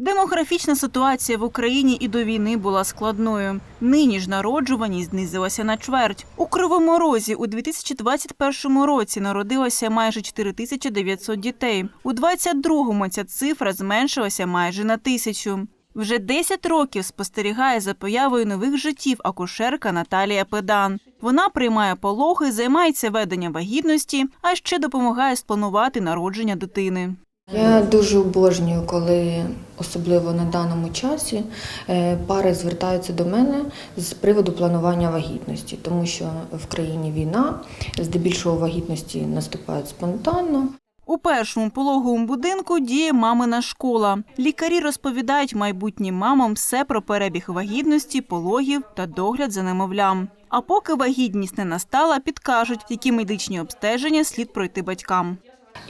Демографічна ситуація в Україні і до війни була складною. Нині ж народжуваність знизилася на чверть. У Кривому Розі у 2021 році народилося майже 4900 дітей. У 2022 ця цифра зменшилася майже на тисячу. Вже 10 років спостерігає за появою нових життів акушерка Наталія Педан. Вона приймає пологи, займається веденням вагітності, а ще допомагає спланувати народження дитини. Я дуже обожнюю, коли особливо на даному часі е, пари звертаються до мене з приводу планування вагітності, тому що в країні війна, здебільшого вагітності наступають спонтанно. У першому пологовому будинку діє мамина школа. Лікарі розповідають майбутнім мамам все про перебіг вагітності, пологів та догляд за немовлям. А поки вагітність не настала, підкажуть, які медичні обстеження слід пройти батькам.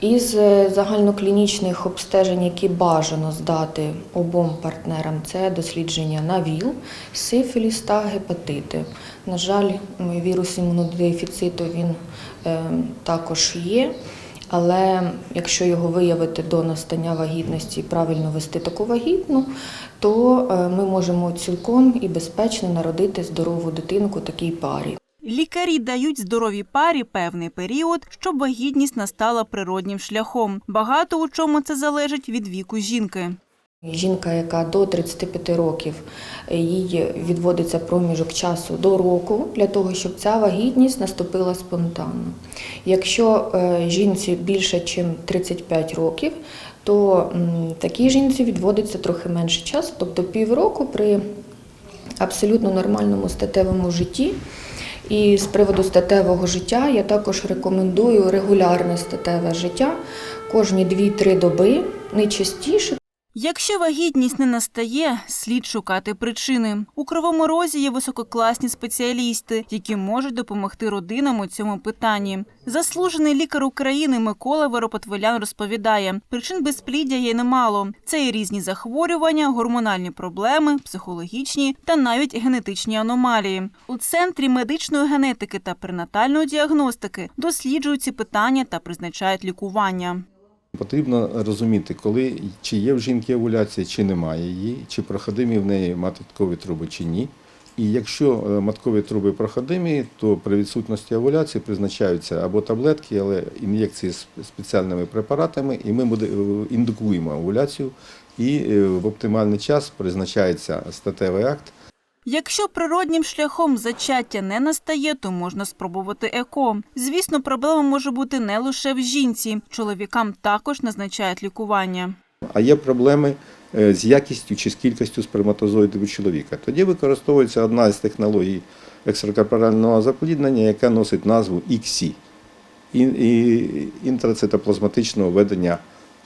Із е, загальноклінічних обстежень, які бажано здати обом партнерам, це дослідження на ВІЛ, сифіліс та гепатити. На жаль, вірус імунодефіциту він е, також є. Але якщо його виявити до настання вагітності і правильно вести таку вагітну, то е, ми можемо цілком і безпечно народити здорову дитинку такій парі. Лікарі дають здоровій парі певний період, щоб вагітність настала природнім шляхом. Багато у чому це залежить від віку жінки. Жінка, яка до 35 років, їй відводиться проміжок часу до року для того, щоб ця вагітність наступила спонтанно. Якщо е, жінці більше, ніж 35 років, то такій жінці відводиться трохи менше часу, тобто півроку при абсолютно нормальному статевому житті. І з приводу статевого життя я також рекомендую регулярне статеве життя кожні 2-3 доби, не частіше. Якщо вагітність не настає, слід шукати причини. У Кривому Розі є висококласні спеціалісти, які можуть допомогти родинам у цьому питанні. Заслужений лікар України Микола Воропотвелян розповідає, причин безпліддя є немало. Це і різні захворювання, гормональні проблеми, психологічні та навіть генетичні аномалії. У центрі медичної генетики та пренатальної діагностики досліджують ці питання та призначають лікування. Потрібно розуміти, коли чи є в жінки овуляція, чи немає її, чи проходимі в неї маткові труби, чи ні. І якщо е, маткові труби проходимі, то при відсутності овуляції призначаються або таблетки, але ін'єкції з спеціальними препаратами, і ми е, індукуємо овуляцію, і е, в оптимальний час призначається статевий акт. Якщо природнім шляхом зачаття не настає, то можна спробувати ЕКО. Звісно, проблема може бути не лише в жінці. Чоловікам також назначають лікування. А є проблеми е, з якістю чи з кількістю сперматозоїдів у чоловіка. Тоді використовується одна з технологій екстракорпорального запліднення, яка носить назву ІКСІ – інтрацитоплазматичного ведення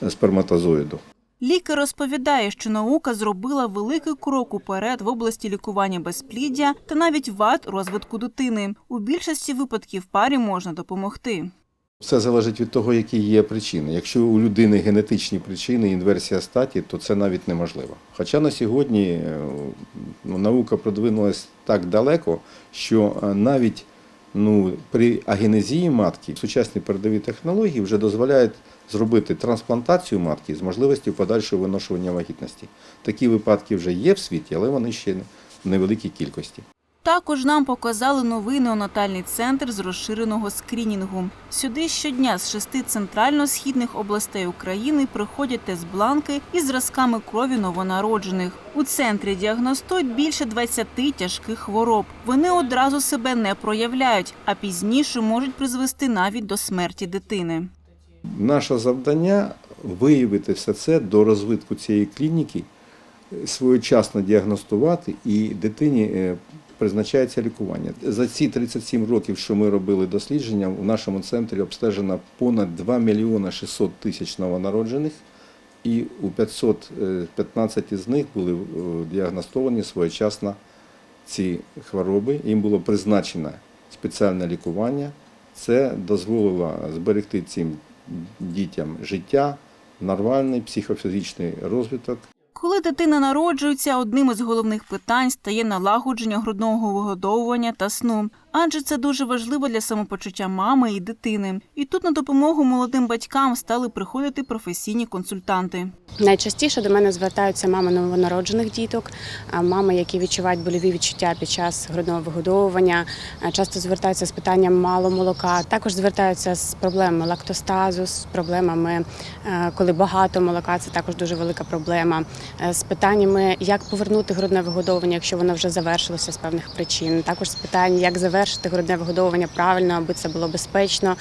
сперматозоїду. Лікар розповідає, що наука зробила великий крок уперед в області лікування безпліддя та навіть вад розвитку дитини. У більшості випадків парі можна допомогти. Все залежить від того, які є причини. Якщо у людини генетичні причини, інверсія статі, то це навіть неможливо. Хоча на сьогодні е, ну, наука продвинулась так далеко, що е, навіть ну, при агенезії матки сучасні передові технології вже дозволяють зробити трансплантацію матки з можливістю подальшого виношування вагітності. Такі випадки вже є в світі, але вони ще в невеликій кількості. Також нам показали новий неонатальний центр з розширеного скрінінгу. Сюди щодня з шести центрально-східних областей України приходять тест-бланки із зразками крові новонароджених. У центрі діагностують більше 20 тяжких хвороб. Вони одразу себе не проявляють, а пізніше можуть призвести навіть до смерті дитини. Наше завдання виявити все це до розвитку цієї клініки, своєчасно діагностувати і дитині е, призначається лікування. За ці 37 років, що ми робили дослідження, у нашому центрі обстежено понад 2 мільйони 600 тисяч новонароджених, і у 515 з них були е, діагностовані своєчасно ці хвороби. Їм було призначено спеціальне лікування. Це дозволило зберегти цим дітям життя, нормальний психофізичний розвиток. Коли дитина народжується, одним із головних питань стає налагодження грудного вигодовування та сну. Адже це дуже важливо для самопочуття мами і дитини. І тут на допомогу молодим батькам стали приходити професійні консультанти. Найчастіше до мене звертаються мами новонароджених діток, мами, які відчувають больові відчуття під час грудного вигодовування, часто звертаються з питанням мало молока. Також звертаються з проблемами лактостазу, з проблемами, е, коли багато молока, це також дуже велика проблема. Е, З питаннями, як повернути грудне вигодовування, якщо воно вже завершилося з певних причин. Також з питань, як завершити грудне вигодовування правильно, аби це було безпечно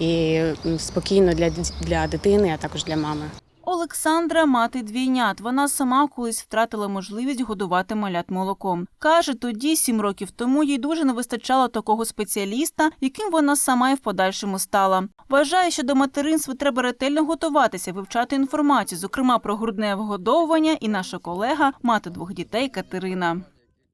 і спокійно для, для дитини, а також для мами. Олександра мати двійнят. Вона сама колись втратила можливість годувати малят молоком. Каже, тоді, сім років тому, їй дуже не вистачало такого спеціаліста, яким вона сама і в подальшому стала. Вважає, що до материнства треба ретельно готуватися, вивчати інформацію, зокрема про грудне вигодовування, і наша колега, мати двох дітей Катерина.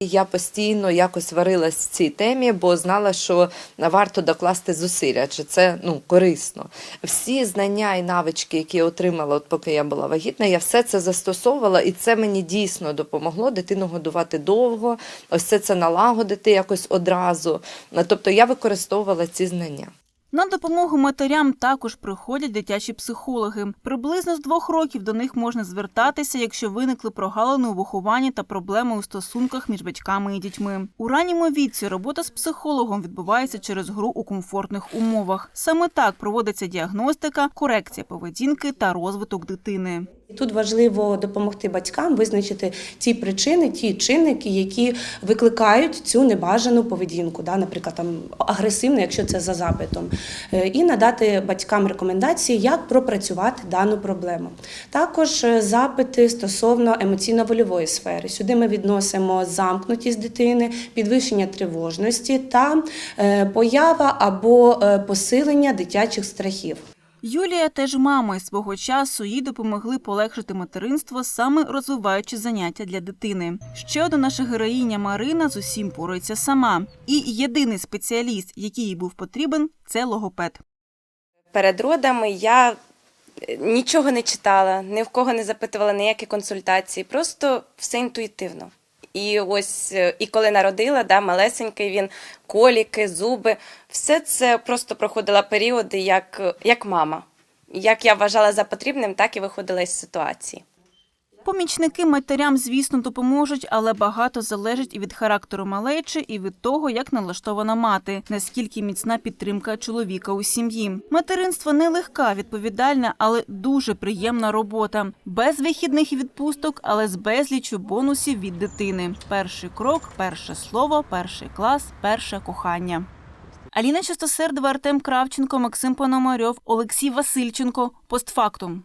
Я постійно якось варилась в цій темі, бо знала, що варто докласти зусилля, адже це ну корисно. Всі знання і навички, які я отримала, от поки я була вагітна, я все це застосовувала, і це мені дійсно допомогло дитину годувати довго, ось це це налагодити якось одразу. Тобто я використовувала ці знання. На допомогу матерям також приходять дитячі психологи. Приблизно з двох років до них можна звертатися, якщо виникли прогалини у вихованні та проблеми у стосунках між батьками і дітьми. У ранньому віці робота з психологом відбувається через гру у комфортних умовах. Саме так проводиться діагностика, корекція поведінки та розвиток дитини. Тут важливо допомогти батькам визначити ті причини, ті чинники, які викликають цю небажану поведінку, наприклад, там агресивну, якщо це за запитом, і надати батькам рекомендації, як пропрацювати дану проблему. Також е, запити стосовно емоційно-вольової сфери. Сюди ми відносимо замкнутість дитини, підвищення тривожності та е, поява або е, посилення дитячих страхів. Юлія теж мама і свого часу їй допомогли полегшити материнство, саме розвиваючи заняття для дитини. Ще одна наша героїня Марина з усім порається сама. І єдиний спеціаліст, який їй був потрібен, це логопед. Перед родами я е, нічого не читала, ні в кого не запитувала ніякі консультації, просто все інтуїтивно. І ось е, і коли народила, да, малесенький він, коліки, зуби, все це просто проходила періоди як, як мама. Як я вважала за потрібним, так і виходила із ситуації. Помічники матерям, звісно, допоможуть, але багато залежить і від характеру малечі, і від того, як налаштована мати, наскільки міцна підтримка чоловіка у сім'ї. Материнство нелегка, відповідальна, але дуже приємна робота. Без вихідних відпусток, але з безліччю бонусів від дитини. Перший крок, перше слово, перший клас, перше кохання. Аліна Чистосердова, Артем Кравченко, Максим Пономарьов, Олексій Васильченко. Постфактум.